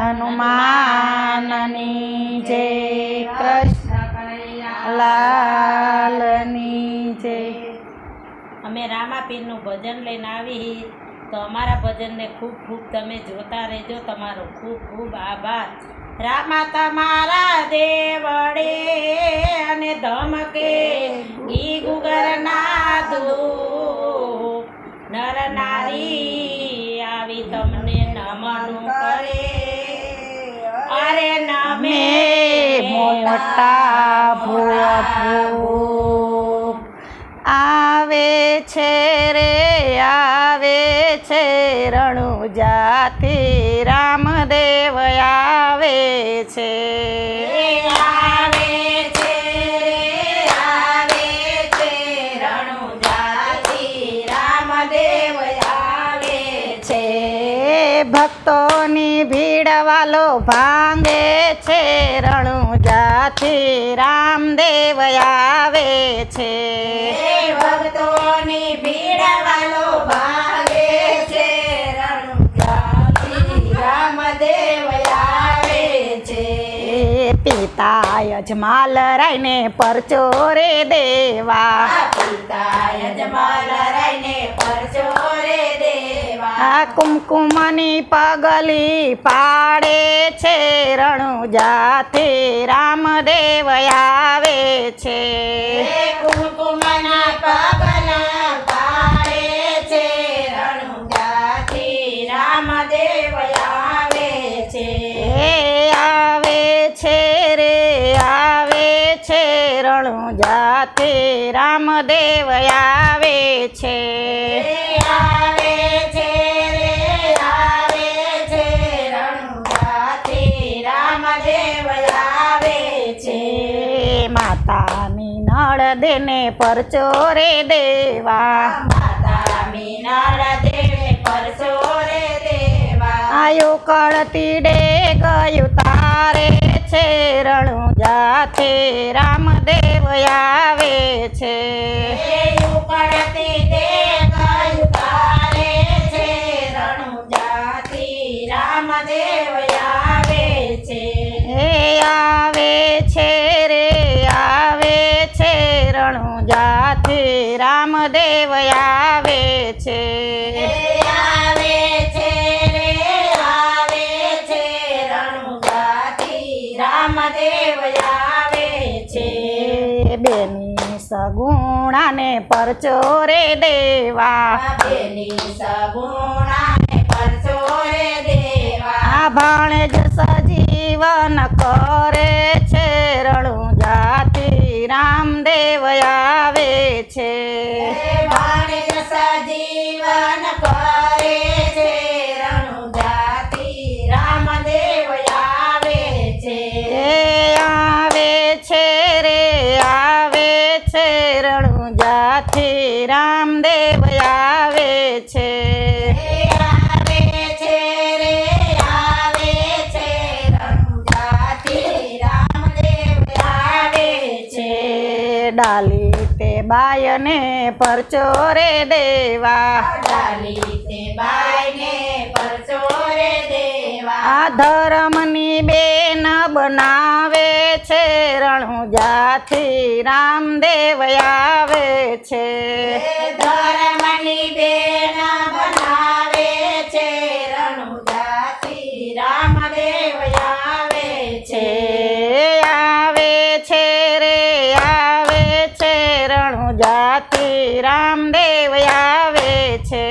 હનુમાનની જય કૃષ્ણ લાલની જય અમે રામાપીરનું ભજન લઈને આવી તો અમારા ભજનને ખૂબ ખૂબ તમે જોતા રહેજો. તમારો ખૂબ ખૂબ આભાર. રામા તમારા દેવડે અને ધમકે ઘી ગુગર નાદુ નર નારી આવી તમને નમનું કરે. અરે નામે મોટા ભૂપ આવે છે રે આવે છે રણુજાથી રામદેવ આવે છે. આવે છે આવે છે રણુજાથી રામદેવ આવે છે. ભક્તોની ભીડ વાલો ભાંગે છે રણુજાથી રામદેવ આવે છે. ભક્તોની ભીડ વાલો ભાગે છે રણુજાથી રામદેવ આવે છે પિતા યજમાલ રાયને પરચો રે દેવા પિતા યજમાલ રાયને પરચો રે દેવા. આ કુમકુમની પગલી પાડે છે રણુજાથી રામદેવ આવે છે. કુમકુમના પગલા પાડે છે રણુજાથી રામદેવ આવે છે. આવે છે રે આવે છે રણુજાથી રામદેવ આવે છે. એ માતાની નળદેને પરચો રે દેવા. માતા મીનાળ દેને પરસો રે દેવા. આયુ કળતી ડે ગયું તારે છે રણુજાથી રામદેવ આવે છે. તારે રામદેવ આવે છે. આવે છે રે આવે છે રણુ રામદેવ આવે છે. આવે છે રે આવે છે રામદેવ આવે છે. બેની સગુણાને પરચો રે દેવા. બેની રે ભાણે જ સજીવન કરે છે રણુજાથી રામદેવ આવે છે. સજીવન કરે છે રામદેવ આવે છે. એ આવે છે રે આવે છે રણુજાથી રામદેવ ડાલી તે બાયને પરચો રે દેવા. ડાલી તે બાઈને પરચો દેવા આ ધર્મની બેન બનાવે છે, રણુજાથી રામદેવ આવે છે. રણુજાથી રામદેવ આવે છે.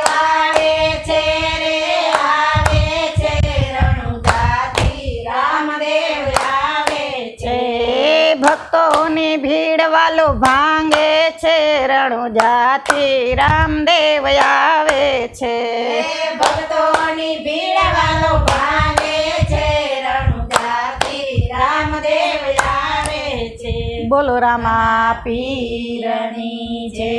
આવે છે રે આવે છે રણુજાતી રામદેવ આવે છે છે ભક્તોની ભીડ વાલો ભાંગે છે. રણુજાથી રામદેવ આવે છે. ભક્તોની ભીડ વાલો ભાગે છે રણુજાતી રામદેવ આવે છે બોલો રામા પીરની જય